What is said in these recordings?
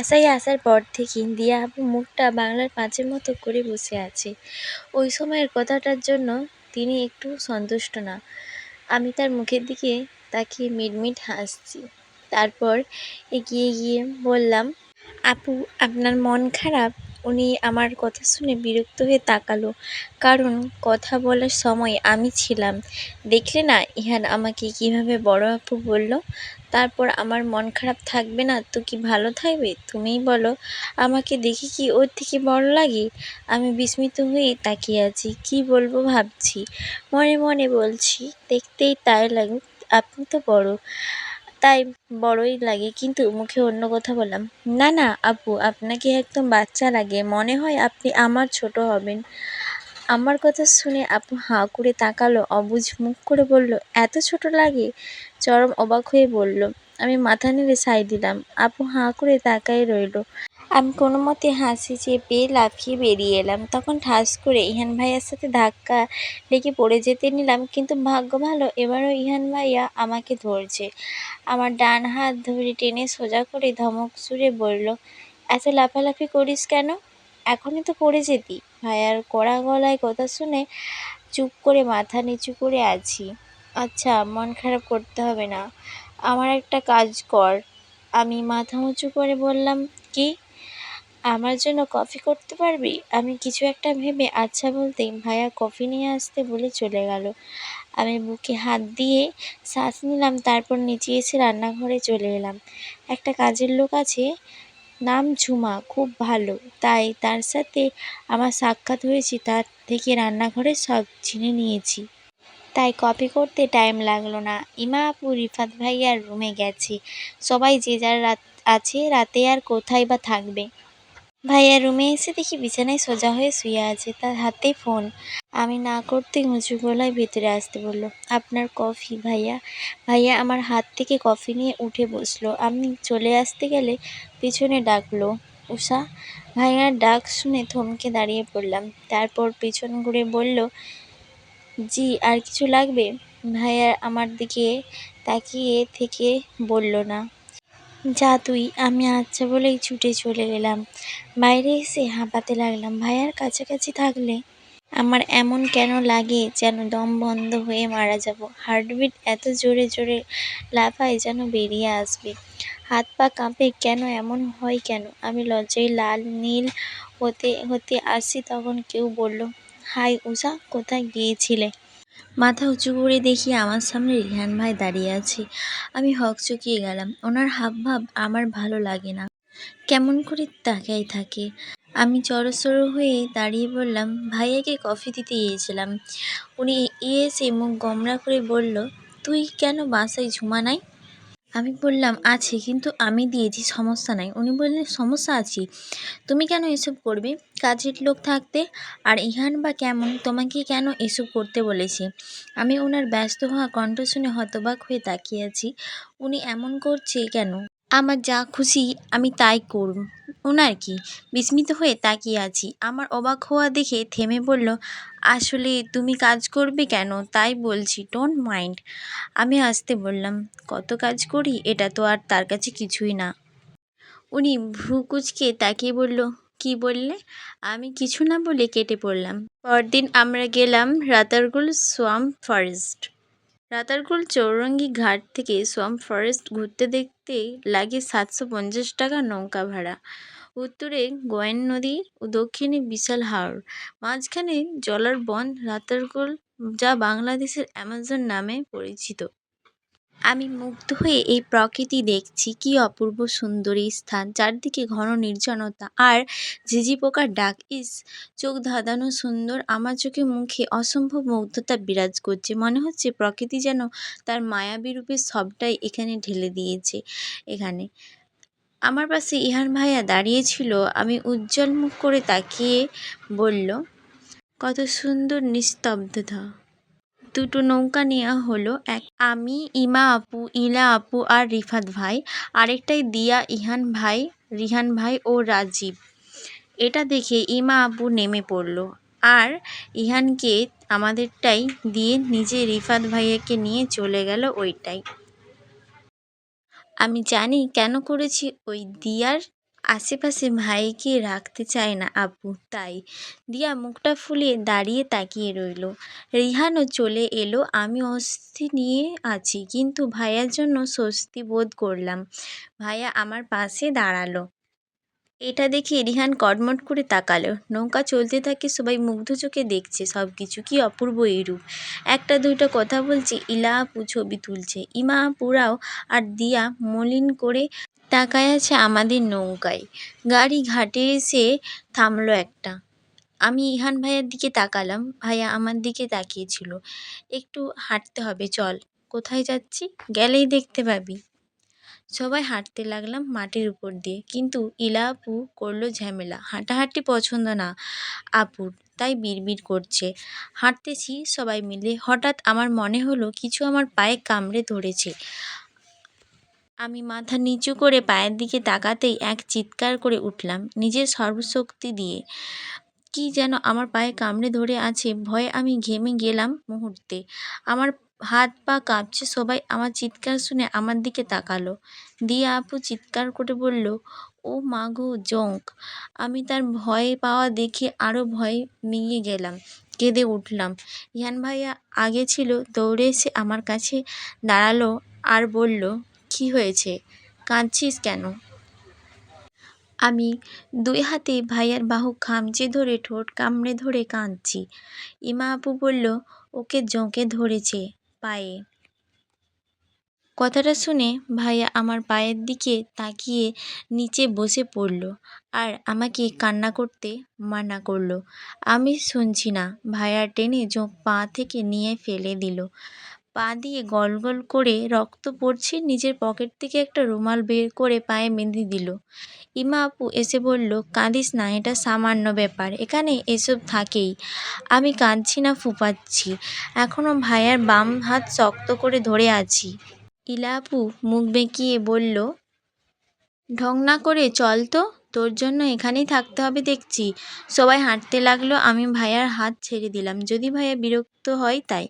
বাসায় আসার পর থেকে দিয়া আপু মুখটা বাংলার পাঁচের মতো করে বসে আছে। ওই সময়ের কথাটার জন্য তিনি একটু সন্তুষ্ট না। আমি তার মুখের দিকে তাকে মিটমিট হাসছি। তারপর এগিয়ে গিয়ে বললাম, আপু, আপনার মন খারাপ? উনি আমার কথা শুনে বিরক্ত হয়ে তাকালো। কারণ কথা বলার সময় আমি ছিলাম। দেখলে না, ইহান আমাকে কীভাবে বড় আপু বলল? তারপর আমার মন খারাপ থাকবে না, তো কি ভালো থাকবে? তুমিই বলো, আমাকে দেখে কি ওর থেকে বড় লাগে? আমি বিস্মিত হয়ে তাকিয়ে আছি। কি বলব ভাবছি। মনে মনে বলছি, দেখতেই তাই লাগুক আপনি তো বড়। তাই বড়ই লাগে। কিন্তু মুখে অন্য কথা বললাম। না না, আপু, আপনাকে একদম বাচ্চা লাগে। মনে হয় আপনি আমার ছোট হবেন। আমার কথা শুনে আপু হাঁ করে তাকালো অবুঝ মুখ করে বলল, এত ছোট লাগে? চরম অবাক হয়ে বলল, আমি মাথা নেড়ে সাই দিলাম। আপু হাঁ করে তাকাই রইল। আমি কোনো মতে হাসি চেপে লাফিয়ে বেরিয়ে এলাম। তখন ঠাস করে ইহান ভাইয়ার সাথে ধাক্কা লেগে পড়ে যেতে নিলাম, কিন্তু ভাগ্য ভালো, এবারও ইহান ভাইয়া আমাকে ধরছে। আমার ডান হাত ধরে টেনে সোজা করে ধমক সুরে বলল, এত লাফালাফি করিস কেন? এখনই তো পড়ে যেতি। ভাইয়ার কড়া গলায় কথা শুনে চুপ করে মাথা নিচু করে আছি। আচ্ছা মন খারাপ করতে হবে না। আমার একটা কাজ কর। আমি মাথা উঁচু করে বললাম, কি? আমার জন্য কফি করতে পারবি? আমি কিছু একটা ভেবে আচ্ছা বলতেই ভাইয়া কফি নিয়ে আসতে বলে চলে গেল। আমি বুকে হাত দিয়ে শ্বাস নিলাম, তারপর নিচে এসে রান্নাঘরে চলে এলাম। একটা কাজের লোক আছে, নাম ঝুমা, খুব ভালো। তাই তার সাথে আমার সাক্ষাৎ হয়েছে, তার থেকে রান্নাঘরে সব চিনে নিয়েছি। তাই কপি করতে টাইম লাগল না। ইমা আপু, রিফাত ভাইয়ার রুমে গেছে। সবাই যে যার রাত আছে, রাতে আর কোথায় বা থাকবে? ভাইয়া রুমে এসে দেখি বিছানায় সোজা হয়ে শুয়ে আছে, তার হাতে ফোন। আমি না করতে উঁচু গলায় ভেতরে আসতে বলল, আপনার কফি ভাইয়া? ভাইয়া আমার হাত থেকে কফি নিয়ে উঠে বসল। আমি চলে আসতে গেলে পিছনে ডাকলো, উষা? ভাইয়ার ডাক শুনে থমকে দাঁড়িয়ে পড়লাম। তারপর পিছন ঘুরে বলল, জি, আর কিছু লাগবে? ভাইয়া আমার দিকে তাকিয়ে থেকে বলল, না। যা তুই, আমি আচ্ছা বলেই ছুটে চলে এলাম বাইরে এসে হাঁপাতে লাগলাম, ভাইয়ার কাছাকাছি থাকলে আমার এমন কেন লাগে যেন দম বন্ধ হয়ে মারা যাব? হার্টবিট এত জোরে জোরে লাফায় যেন বেরিয়ে আসবে। হাত পা কাঁপে, কেন এমন হয় কেন? আমি লজ্জায় লাল, নীল হতে হতে আসি, তখন কেউ বলল, হাই, উষা, কোথায় গিয়েছিলে? মাথা উঁচু করে দেখি আমার সামনে রিহান ভাই দাঁড়িয়ে আছে। আমি হকচকিয়ে গেলাম। ওনার হাব ভাব আমার ভালো লাগে না। কেমন করে তাকাই থাকে। আমি জড়সড় হয়ে দাঁড়িয়ে বললাম, ভাইয়াকে কফি দিতে গিয়েছিলাম। উনি এসে মুখ গমরা করে বলল, তুই কেন বাসায় ঝুমা নাই? আমি বললাম, আছে, কিন্তু আমি দিয়েছি, সমস্যা নাই। উনি বললেন, সমস্যা আছে। তুমি কেন এসব করবে? কাজের লোক থাকতে আর ইহান বা কেমন? তোমাকে কেন এসব করতে বলেছে? আমি ওনার ব্যস্ত হওয়া কণ্ঠ শুনে হতবাক হয়ে তাকিয়ে আছি। উনি, এমন করছে কেন? আমার যা খুশি আমি তাই করব। ওনার কি? বিস্মিত হয়ে তাকিয়ে আছি। আমার অবাক হওয়া দেখে থেমে বলল আসলে তুমি কাজ করবে কেন? তাই বলছি ডোন্ট মাইন্ড আমি আসতে বললাম, কত কাজ করি? এটা তো আর তার কাছে কিছুই না। উনি ভ্রু কুচকে তাকিয়ে বলল, কি বললে? আমি কিছু না বলে কেটে পড়লাম। পরদিন আমরা গেলাম রাতারগুল সোয়াম্প ফরেস্ট রাতারগুল চৌরঙ্গি ঘাট থেকে সোয়াম্প ফরেস্ট ঘুরতে দেখতে লাগে সাতশো পঞ্চাশ টাকা নৌকা ভাড়া। উত্তরে গোয়েন নদী ও দক্ষিণে বিশাল হাওর। মাঝখানে জলার বন রাতারগুল যা বাংলাদেশের অ্যামাজন নামে পরিচিত। আমি মুগ্ধ হয়ে এই প্রকৃতি দেখছি, কি অপূর্ব সুন্দরী স্থান। চারদিকে ঘন নির্জনতা আর ঝিঝি পোকার ডাক। ইস, চোখ ধাঁধানো সুন্দর। আমার চোখে মুখে অসম্ভব মুগ্ধতা বিরাজ করছে। মনে হচ্ছে প্রকৃতি যেন তার মায়াবী রূপে সবটাই এখানে ঢেলে দিয়েছে, এখানে। আমার পাশে ইহান ভাইয়া দাঁড়িয়ে ছিল। আমি উজ্জ্বল মুখ করে তাকিয়ে বলল, কত সুন্দর নিস্তব্ধতা। দুটো নৌকা নেওয়া হলো, এক আমি, ইমা আপু, ইলা আপু আর রিফাত ভাই। আরেকটাই দিয়া, ইহান ভাই, রিহান ভাই ও রাজীব। এটা দেখে ইমা আপু নেমে পড়ল। আর ইহানকে আমাদেরটাই দিয়ে নিজে রিফাত ভাইয়াকে নিয়ে চলে গেল ওইটাই। আমি জানি কেন করেছি, ওই দিয়ার আশেপাশে ভাইকে রাখতে চায় না আপু তাই। দিয়া মুখটা ফুলিয়ে দাঁড়িয়ে তাকিয়ে রইল। রিহানও চলে এলো, আমি অস্থি নিয়ে আছি, কিন্তু ভাইয়ার জন্য স্বস্তি বোধ করলাম। ভাইয়া আমার পাশে দাঁড়াল। এটা দেখে রিহান কটমট করে তাকালো। নৌকা চলতে থাকে, সবাই মুগ্ধ চোখে দেখছে সব কিছু কি অপূর্ব এই রূপ একটা দুইটা কথা বলছে, ইলা আপু ছবি তুলছে। ইমা আপুরাও আর দিয়া মলিন করে তাকায় আছে আমাদের নৌকায়। গাড়ি ঘাটে এসে থামলো একটা। আমি ইহান ভাইয়ার দিকে তাকালাম, ভাইয়া আমার দিকে তাকিয়েছিল। একটু হাঁটতে হবে, চল। কোথায় যাচ্ছি? গেলেই দেখতে পাবি। সবাই হাঁটতে লাগলাম মাটির উপর দিয়ে। কিন্তু ইলা আপু করল ঝামেলা। হাঁটাহাঁটি পছন্দ না আপুর, তাই বিড়বিড় করছে। হাঁটতেছি সবাই মিলে। হঠাৎ আমার মনে হলো কিছু আমার পায়ে কামড়ে ধরেছে। আমি মাথা নিচু করে পায়ের দিকে তাকাতেই এক চিৎকার করে উঠলাম নিজের সর্বশক্তি দিয়ে। কি যেন আমার পায়ে কামড়ে ধরে আছে, ভয়ে আমি ঘেমে গেলাম মুহূর্তে। আমার হাত পা কাঁপছে, সবাই আমার চিৎকার শুনে আমার দিকে তাকালো। দিয়া আপু চিৎকার করে বলল, ও মা গো, জঙ্ক। আমি তার ভয় পাওয়া দেখে আরও ভয় নিয়ে গেলাম, কেঁদে উঠলাম। রিহান ভাইয়া আগে ছিল দৌড়ে এসে আমার কাছে দাঁড়াল আর বলল, কি হয়েছে? কাঁদছিস কেন? আমি দুই হাতে ভাইয়ার বাহু খামচে ধরে ঠোঁট কামড়ে ধরে কাঁদছি। ইমা আপু বলল, ওকে জোঁকে ধরেছে। পায়ে। কথাটা শুনে ভাইয়া আমার পায়ের দিকে তাকিয়ে নিচে বসে পড়ল আর আমাকে কান্না করতে মানা করল। আমি শুনছি না। ভাইয়া টেনে জোঁক পা থেকে নিয়ে ফেলে দিল। পা দিয়ে গল গল করে রক্ত পড়ছে নিজের পকেট থেকে একটা রুমাল বের করে পায়ে বেঁধে দিল। ইমা আপু এসে বলল, কাঁদিস না, এটা সামান্য ব্যাপার, এখানে এসব থাকেই। আমি কাঁদছি না, ফুপাচ্ছি। এখনও ভাইয়ার বাম হাত শক্ত করে ধরে আছি। ইলা আপু মুখ বেঁকিয়ে বলল, ঢং না করে চল তো। তোর জন্য এখানেই থাকতে হবে দেখছি। সবাই হাঁটতে লাগল, আমি ভাইয়ার হাত ছেড়ে দিলাম। যদি ভাইয়া বিরক্ত হয় তাই।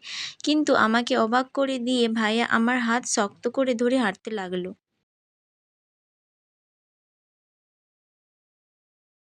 কিন্তু আমাকে অবাক করে দিয়ে ভাইয়া আমার হাত শক্ত করে ধরে হাঁটতে লাগল।